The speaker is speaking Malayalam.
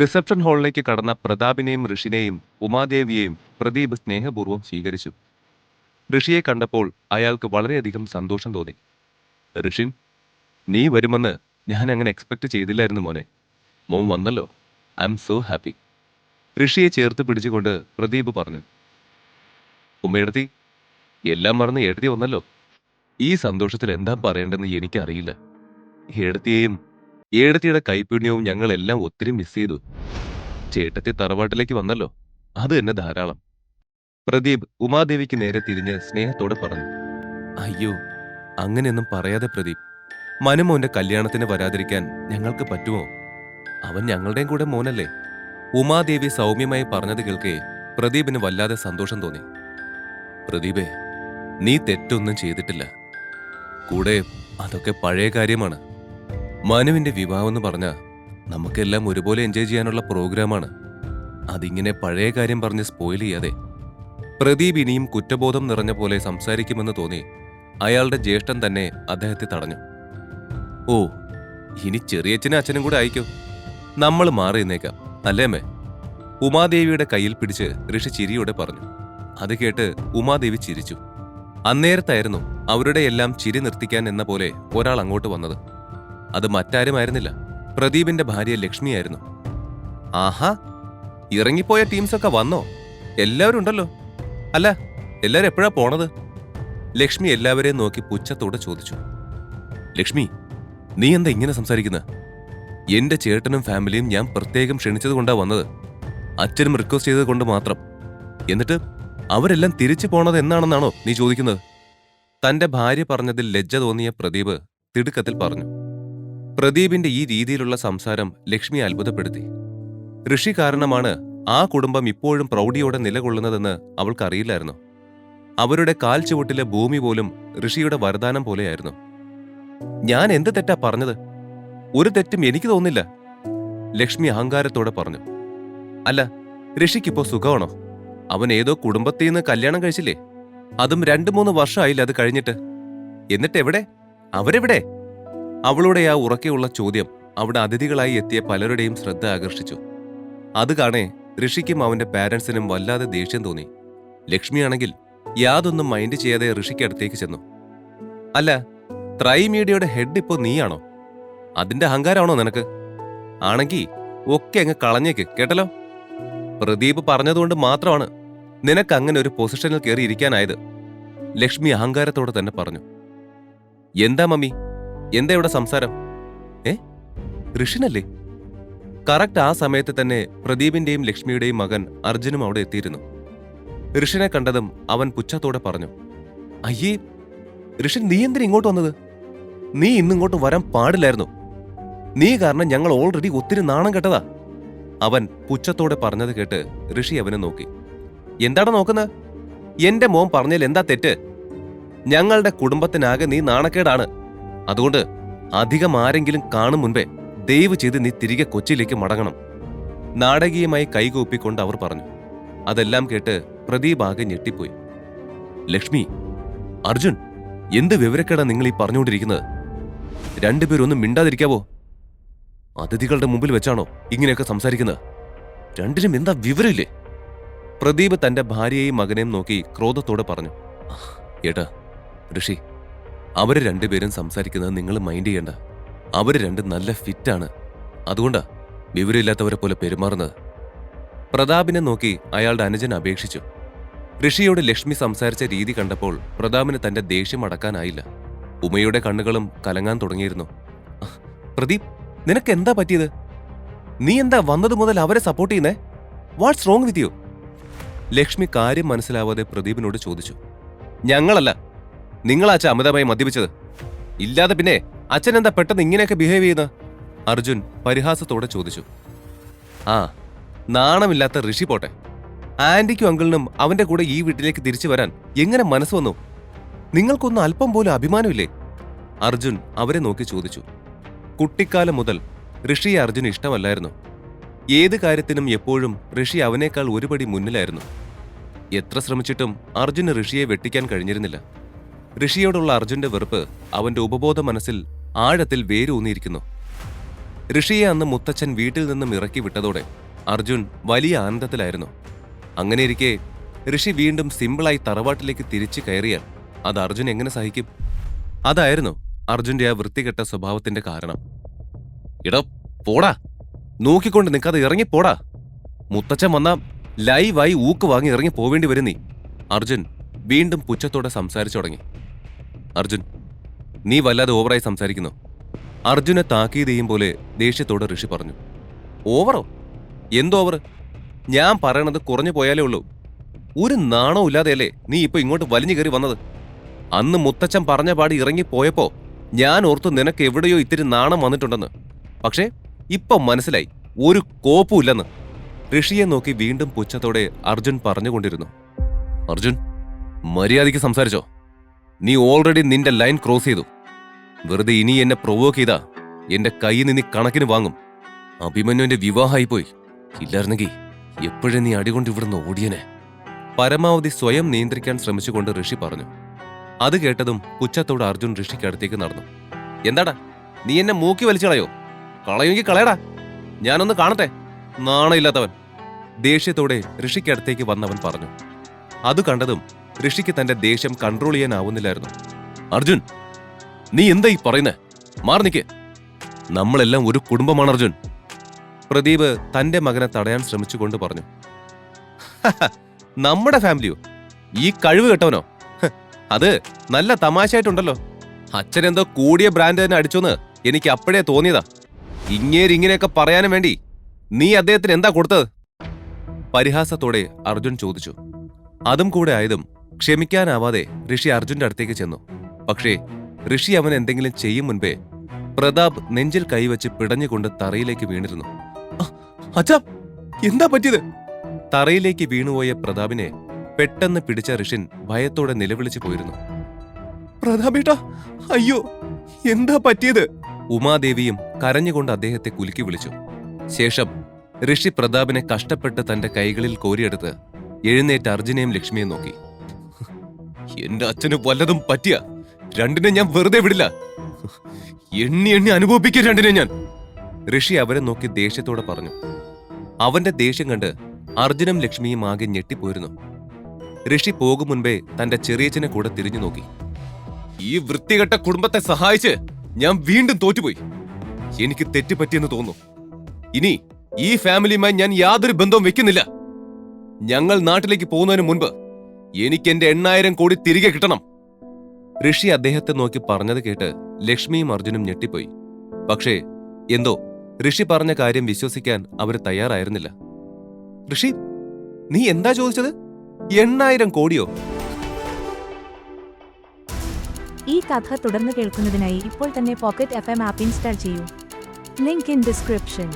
റിസപ്ഷൻ ഹാളിലേക്ക് കടന്ന പ്രതാപിനെയും ഋഷിനെയും ഉമാദേവിയെയും പ്രദീപ് സ്നേഹപൂർവം സ്വീകരിച്ചു. ഋഷിയെ കണ്ടപ്പോൾ അയാൾക്ക് വളരെയധികം സന്തോഷം തോന്നി. ഋഷിൻ നീ വരുമെന്ന് ഞാൻ അങ്ങനെ എക്സ്പെക്ട് ചെയ്തില്ലായിരുന്നു മോനെ. മോൻ വന്നല്ലോ. ഐ എം സോ ഹാപ്പി ഋഷിയെ ചേർത്ത് പിടിച്ചുകൊണ്ട് പ്രദീപ് പറഞ്ഞു. ഉമ്മയെടുത്തി എല്ലാം മറന്ന് എഴുതി വന്നല്ലോ. ഈ സന്തോഷത്തിൽ എന്താ പറയേണ്ടെന്ന് എനിക്കറിയില്ല. എഴുത്തിയെയും ഏടത്തിയുടെ കൈപ്പുണ്യവും ഞങ്ങളെല്ലാം ഒത്തിരി മിസ് ചെയ്തു. ചേട്ടത്തി തറവാട്ടിലേക്ക് വന്നല്ലോ. അത് തന്നെ ധാരാളം. പ്രദീപ് ഉമാദേവിക്ക് നേരെ തിരിഞ്ഞ് സ്നേഹത്തോടെ പറഞ്ഞു. അയ്യോ അങ്ങനെയൊന്നും പറയാതെ പ്രദീപ്. മനുമോന്റെ കല്യാണത്തിന് വരാതിരിക്കാൻ ഞങ്ങൾക്ക് പറ്റുമോ? അവൻ ഞങ്ങളുടെയും കൂടെ മോനല്ലേ? ഉമാദേവി സൗമ്യമായി പറഞ്ഞത് കേൾക്കെ പ്രദീപിന് വല്ലാതെ സന്തോഷം തോന്നി. പ്രദീപേ നീ തെറ്റൊന്നും ചെയ്തിട്ടില്ല. കൂടെ അതൊക്കെ പഴയ കാര്യമാണ്. മനുവിന്റെ വിവാഹം എന്ന് പറഞ്ഞ നമുക്കെല്ലാം ഒരുപോലെ എൻജോയ് ചെയ്യാനുള്ള പ്രോഗ്രാമാണ്. അതിങ്ങനെ പഴയ കാര്യം പറഞ്ഞ് സ്പോയിൽ ചെയ്യാതെ പ്രദീപ് ഇനിയും കുറ്റബോധം നിറഞ്ഞ പോലെ സംസാരിക്കുമെന്ന് തോന്നി അയാളുടെ ജ്യേഷ്ഠൻ തന്നെ അദ്ദേഹത്തെ തടഞ്ഞു. ഓ ഇനി ചെറിയച്ഛനും അച്ഛനും കൂടെ അയക്കോ നമ്മൾ മാറി നിന്നേക്കാം അല്ലേ അമ്മേ? ഉമാദേവിയുടെ കയ്യിൽ പിടിച്ച് ഋഷി ചിരിയോടെ പറഞ്ഞു. അത് കേട്ട് ഉമാദേവി ചിരിച്ചു. അന്നേരത്തായിരുന്നു അവരുടെ എല്ലാം ചിരി നിർത്തിക്കാൻ എന്ന പോലെ ഒരാൾ അങ്ങോട്ട് വന്നത്. അത് മറ്റാരുമായിരുന്നില്ല. പ്രദീപിന്റെ ഭാര്യ ലക്ഷ്മിയായിരുന്നു. ആഹാ ഇറങ്ങിപ്പോയ ടീംസൊക്കെ വന്നോ? എല്ലാവരും ഉണ്ടല്ലോ. അല്ല എല്ലാവരും എപ്പോഴാ പോണത്? ലക്ഷ്മി എല്ലാവരെയും നോക്കി പുച്ഛത്തോടെ ചോദിച്ചു. ലക്ഷ്മി നീ എന്താ ഇങ്ങനെ സംസാരിക്കുന്നത് എന്റെ ചേട്ടനും ഫാമിലിയും ഞാൻ പ്രത്യേകം ക്ഷണിച്ചത് കൊണ്ടാ വന്നത്. അച്ഛനും റിക്വസ്റ്റ് ചെയ്തത് കൊണ്ട് മാത്രം. എന്നിട്ട് അവരെല്ലാം തിരിച്ചു പോണത് എന്നാണെന്നാണോ നീ ചോദിക്കുന്നത്? തന്റെ ഭാര്യ പറഞ്ഞതിൽ ലജ്ജ തോന്നിയ പ്രദീപ് തിടുക്കത്തിൽ പറഞ്ഞു. പ്രദീപിന്റെ ഈ രീതിയിലുള്ള സംസാരം ലക്ഷ്മി അത്ഭുതപ്പെടുത്തി. ഋഷി കാരണമാണ് ആ കുടുംബം ഇപ്പോഴും പ്രൗഢിയോടെ നിലകൊള്ളുന്നതെന്ന് അവൾക്കറിയില്ലായിരുന്നു. അവരുടെ കാൽ ചുവട്ടിലെ ഭൂമി പോലും ഋഷിയുടെ വരദാനം പോലെയായിരുന്നു. ഞാൻ എന്ത് തെറ്റാ പറഞ്ഞത്? ഒരു തെറ്റും എനിക്ക് തോന്നില്ല ലക്ഷ്മി അഹങ്കാരത്തോടെ പറഞ്ഞു. അല്ല ഋഷിക്കിപ്പോ സുഖമാണോ? അവൻ ഏതോ കുടുംബത്തിൽ നിന്ന് കല്യാണം കഴിച്ചില്ലേ? അതും രണ്ടു മൂന്ന് വർഷമായില്ല അത് കഴിഞ്ഞിട്ട്? എന്നിട്ട് എവിടെ അവരെവിടെ? അവളുടെ ആ ഉറക്കെയുള്ള ചോദ്യം അവിടെ അതിഥികളായി എത്തിയ പലരുടെയും ശ്രദ്ധ ആകർഷിച്ചു. അത് കാണേ ഋഷിക്കും അവന്റെ പാരൻസിനും വല്ലാതെ ദേഷ്യം തോന്നി. ലക്ഷ്മിയാണെങ്കിൽ യാതൊന്നും മൈൻഡ് ചെയ്യാതെ ഋഷിക്ക് അടുത്തേക്ക് ചെന്നു. അല്ല ത്രൈ മീഡിയയുടെ ഹെഡ് ഇപ്പോൾ നീയാണോ? അതിന്റെ അഹങ്കാരമാണോ നിനക്ക്? ആണെങ്കിൽ ഒക്കെ അങ്ങ് കളഞ്ഞേക്ക് കേട്ടല്ലോ? പ്രദീപ് പറഞ്ഞതുകൊണ്ട് മാത്രമാണ് നിനക്ക് അങ്ങനെ ഒരു പൊസിഷനിൽ കയറി ഇരിക്കാനായത് ലക്ഷ്മി അഹങ്കാരത്തോടെ തന്നെ പറഞ്ഞു. എന്താ മമ്മി? എന്താ ഇവിടെ സംസാരം? ഏ? ഋഷിനല്ലേ? കറക്റ്റ് ആ സമയത്ത് തന്നെ പ്രദീപിന്റെയും ലക്ഷ്മിയുടെയും മകൻ അർജുനും അവിടെ എത്തിയിരുന്നു. ഋഷിനെ കണ്ടതും അവൻ പുച്ഛത്തോടെ പറഞ്ഞു അയ്യേ ഋഷി നീ എന്തിനാ ഇങ്ങോട്ട് വന്നത്? നീ ഇന്നിങ്ങോട്ട് വരാൻ പാടില്ലായിരുന്നു. നീ കാരണം ഞങ്ങൾ ഓൾറെഡി ഒത്തിരി നാണം കെട്ടതാ. അവൻ പുച്ഛത്തോടെ പറഞ്ഞത് കേട്ട് ഋഷി അവനെ നോക്കി. എന്താണ് നോക്കുന്നത്? എന്റെ മോൻ പറഞ്ഞതിൽ എന്താ തെറ്റ്? ഞങ്ങളുടെ കുടുംബത്തിനാകെ നീ നാണക്കേടാണ്. അതുകൊണ്ട് അധികം ആരെങ്കിലും കാണും മുൻപേ ദയവ് ചെയ്ത് നീ തിരികെ കൊച്ചിയിലേക്ക് മടങ്ങണം. നാടകീയമായി കൈകൂപ്പിക്കൊണ്ട് അവർ പറഞ്ഞു. അതെല്ലാം കേട്ട് പ്രദീപ് ആകെ ഞെട്ടിപ്പോയി. ലക്ഷ്മി അർജുൻ എന്ത് വിവരക്കേടാ നിങ്ങൾ ഈ പറഞ്ഞുകൊണ്ടിരിക്കുന്നത്? രണ്ടുപേരൊന്നും മിണ്ടാതിരിക്കാവോ? അതിഥികളുടെ മുമ്പിൽ വെച്ചാണോ ഇങ്ങനെയൊക്കെ സംസാരിക്കുന്നത്? രണ്ടിനും എന്താ വിവരമില്ലേ? പ്രദീപ് തന്റെ ഭാര്യയെയും മകനെയും നോക്കി ക്രോധത്തോടെ പറഞ്ഞു. "ആ, ഏട്ടാ ഋഷി അവർ രണ്ടുപേരും സംസാരിക്കുന്നത് നിങ്ങൾ മൈൻഡ് ചെയ്യണ്ട. അവർ രണ്ടും നല്ല ഫിറ്റാണ് അതുകൊണ്ടാ വിവരമില്ലാത്തവരെ പോലെ പെരുമാറുന്നത്. പ്രതാപിനെ നോക്കി അയാളുടെ അനുജൻ അപേക്ഷിച്ചു. ഋഷിയോട് ലക്ഷ്മി സംസാരിച്ച രീതി കണ്ടപ്പോൾ പ്രതാപിന് തന്റെ ദേഷ്യം അടക്കാനായില്ല. ഉമയുടെ കണ്ണുകളും കലങ്ങാൻ തുടങ്ങിയിരുന്നു. പ്രദീപ് നിനക്ക് എന്താ പറ്റിയത്? നീ എന്താ വന്നത് മുതൽ അവരെ സപ്പോർട്ട് ചെയ്യുന്നേ? What's wrong with you Lakshmi കാര്യം മനസ്സിലാവാതെ പ്രദീപിനോട് ചോദിച്ചു. ഞങ്ങളല്ല നിങ്ങളാച്ച അമിതമായി മദ്യപിച്ചത്? ഇല്ലാതെ പിന്നെ അച്ഛൻ എന്താ പെട്ടെന്ന് ഇങ്ങനെയൊക്കെ ബിഹേവ് ചെയ്യുന്നത്? അർജുൻ പരിഹാസത്തോടെ ചോദിച്ചു. ആ നാണമില്ലാത്ത ഋഷി പോട്ടെ. ആന്റിക്കും അങ്കിളിനും അവന്റെ കൂടെ ഈ വീട്ടിലേക്ക് തിരിച്ചു വരാൻ എങ്ങനെ മനസ്സ് വന്നു? നിങ്ങൾക്കൊന്നും അല്പം പോലും അഭിമാനമില്ലേ? അർജുൻ അവരെ നോക്കി ചോദിച്ചു. കുട്ടിക്കാലം മുതൽ ഋഷിയെ അർജുന് ഇഷ്ടമല്ലായിരുന്നു. ഏത് കാര്യത്തിനും എപ്പോഴും ഋഷി അവനേക്കാൾ ഒരുപടി മുന്നിലായിരുന്നു. എത്ര ശ്രമിച്ചിട്ടും അർജുന് ഋഷിയെ വെട്ടിക്കാൻ കഴിഞ്ഞിരുന്നില്ല. ഋഷിയോടുള്ള അർജുന്റെ വെറുപ്പ് അവന്റെ ഉപബോധ മനസ്സിൽ ആഴത്തിൽ വേരൂന്നിയിരിക്കുന്നു. ഋഷിയെ അന്ന് മുത്തച്ഛൻ വീട്ടിൽ നിന്നും ഇറക്കി വിട്ടതോടെ അർജുൻ വലിയ ആനന്ദത്തിലായിരുന്നു. അങ്ങനെയിരിക്കെ ഋഷി വീണ്ടും സിമ്പിളായി തറവാട്ടിലേക്ക് തിരിച്ചു കയറിയാൽ അത് അർജുൻ എങ്ങനെ സഹിക്കും? അതായിരുന്നു അർജുന്റെ ആ വൃത്തികെട്ട സ്വഭാവത്തിന്റെ കാരണം. ഇടോ പോടാ. നോക്കിക്കൊണ്ട് നിൽക്കാതെ ഇറങ്ങി പോടാ. മുത്തച്ഛൻ വന്ന ലൈവായി ഊക്ക് വാങ്ങി ഇറങ്ങി പോവേണ്ടി വരും നീ. അർജുൻ വീണ്ടും പുച്ഛത്തോടെ സംസാരിച്ചു തുടങ്ങി. അർജുൻ നീ വല്ലാതെ ഓവറായി സംസാരിക്കുന്നു. അർജുനെ താക്കീത് ചെയ്യും പോലെ ദേഷ്യത്തോടെ ഋഷി പറഞ്ഞു. ഓവറോ? എന്തോ ഓവർ ഞാൻ പറയണത് കുറഞ്ഞു പോയാലേ ഉള്ളൂ. ഒരു നാണോ ഇല്ലാതെയല്ലേ നീ ഇപ്പൊ ഇങ്ങോട്ട് വലിഞ്ഞു കയറി വന്നത്? അന്ന് മുത്തച്ഛൻ പറഞ്ഞ പാടി ഇറങ്ങിപ്പോയപ്പോ ഞാൻ ഓർത്തു നിനക്ക് എവിടെയോ ഇത്തിരി നാണം വന്നിട്ടുണ്ടെന്ന്. പക്ഷേ ഇപ്പം മനസ്സിലായി. ഒരു കോപ്പും ഇല്ലെന്ന്. ഋഷിയെ നോക്കി വീണ്ടും പുച്ഛത്തോടെ അർജുൻ പറഞ്ഞുകൊണ്ടിരുന്നു. അർജുൻ മര്യാദയ്ക്ക് സംസാരിച്ചോ? നീ ഓൾറെഡി നിന്റെ ലൈൻ ക്രോസ് ചെയ്തു. വെറുതെ ഇനി എന്നെ പ്രൊവോക്ക് ചെയ്താ എന്റെ കയ്യിൽ നിന്ന് കണക്കിന് വാങ്ങും. അഭിമന്യുവിന്റെ വിവാഹമായി പോയി ഇല്ലായിരുന്നെങ്കിൽ എപ്പോഴും നീ അടികൊണ്ട് ഇവിടുന്ന് ഓടിയനെ? പരമാവധി സ്വയം നിയന്ത്രിക്കാൻ ശ്രമിച്ചുകൊണ്ട് ഋഷി പറഞ്ഞു. അത് കേട്ടതും പുച്ഛത്തോട് അർജുൻ ഋഷിക്ക് അടുത്തേക്ക് നടന്നു. എന്താടാ നീ എന്നെ മൂക്കി വലിച്ചു കളയോ കളയുമെങ്കിൽ കളയടാ. ഞാനൊന്ന് കാണട്ടെ. നാണയില്ലാത്തവൻ. ദേഷ്യത്തോടെ ഋഷിക്കടുത്തേക്ക് വന്നവൻ പറഞ്ഞു. അത് കണ്ടതും ഋഷിക്ക് തന്റെ ദേഷ്യം കൺട്രോൾ ചെയ്യാനാവുന്നില്ലായിരുന്നു. അർജുൻ നീ എന്താ ഈ പറയുന്നേ? മാർനിക്ക് നമ്മളെല്ലാം ഒരു കുടുംബമാണ് അർജുൻ. പ്രദീപ് തന്റെ മകനെ തടയാൻ ശ്രമിച്ചുകൊണ്ട് പറഞ്ഞു. നമ്മുടെ ഫാമിലിയോ? ഈ കഴിവ് കെട്ടവനോ? അത് നല്ല തമാശയായിട്ടുണ്ടല്ലോ. അച്ഛനെന്തോ കൂടിയ ബ്രാൻഡ് തന്നെ അടിച്ചോന്ന് എനിക്ക് അപ്പോഴേ തോന്നിയതാ. ഇങ്ങേര് ഇങ്ങനെയൊക്കെ പറയാനും വേണ്ടി നീ അദ്ദേഹത്തിന് എന്താ കൊടുത്തത്? പരിഹാസത്തോടെ അർജുൻ ചോദിച്ചു. അതും കൂടെ ആയതും ക്ഷമിക്കാനാവാതെ ഋഷി അർജുന്റെ അടുത്തേക്ക് ചെന്നു. പക്ഷേ ഋഷി അവൻ എന്തെങ്കിലും ചെയ്യും മുൻപേ പ്രതാപ് നെഞ്ചിൽ കൈവച്ച് പിടഞ്ഞുകൊണ്ട് തറയിലേക്ക് വീണിരുന്നു. അച്ഛാ എന്താ പറ്റിയത്? തറയിലേക്ക് വീണുപോയ പ്രതാപിനെ പെട്ടെന്ന് പിടിച്ച ഋഷിൻ ഭയത്തോടെ നിലവിളിച്ചു പോയിരുന്നു. പ്രതാപേട്ടാ അയ്യോ എന്താ പറ്റിയത്? ഉമാദേവിയും കരഞ്ഞുകൊണ്ട് അദ്ദേഹത്തെ കുലുക്കി വിളിച്ചു. ശേഷം ഋഷി പ്രതാപിനെ കഷ്ടപ്പെട്ട് തന്റെ കൈകളിൽ കോരിയെടുത്ത് എഴുന്നേറ്റ് അർജുനെയും ലക്ഷ്മിയും നോക്കി. എന്റെ അച്ഛന് വല്ലതും പറ്റിയ? രണ്ടിനെ ഞാൻ വെറുതെ വിടില്ല. എണ്ണി എണ്ണി അനുഭവിപ്പിക്കും രണ്ടിനെ ഞാൻ. ഋഷി അവരെ നോക്കി ദേഷ്യത്തോടെ പറഞ്ഞു. അവന്റെ ദേഷ്യം കണ്ട് അർജുനും ലക്ഷ്മിയും ആകെ ഞെട്ടിപ്പോയിരുന്നു. ഋഷി പോകും മുൻപേ തന്റെ ചെറിയച്ഛനെ കൂടെ തിരിഞ്ഞു നോക്കി. ഈ വൃത്തികെട്ട കുടുംബത്തെ സഹായിച്ച് ഞാൻ വീണ്ടും തോറ്റുപോയി. എനിക്ക് തെറ്റുപറ്റിയെന്ന് തോന്നുന്നു. ഇനി ഈ ഫാമിലിയുമായി ഞാൻ യാതൊരു ബന്ധവും വെക്കുന്നില്ല. ഞങ്ങൾ നാട്ടിലേക്ക് പോകുന്നതിന് മുൻപ് എനിക്ക് എന്റെ എണ്ണായിരം കോടി തിരികെ കിട്ടണം. ഋഷി അദ്ദേഹത്തെ നോക്കി പറഞ്ഞത് കേട്ട് ലക്ഷ്മിയും അർജുനും ഞെട്ടിപ്പോയി. പക്ഷേ എന്തോ ഋഷി പറഞ്ഞ കാര്യം വിശ്വസിക്കാൻ അവർ തയ്യാറായിരുന്നില്ല. ഋഷി നീ എന്താ ചോദിച്ചത്? എണ്ണായിരം കോടിയോ? ഈ കഥ തുടർന്ന് കേൾക്കുന്നതിനായി ഇപ്പോൾ തന്നെ pocket F M app install ചെയ്യൂ. Link in description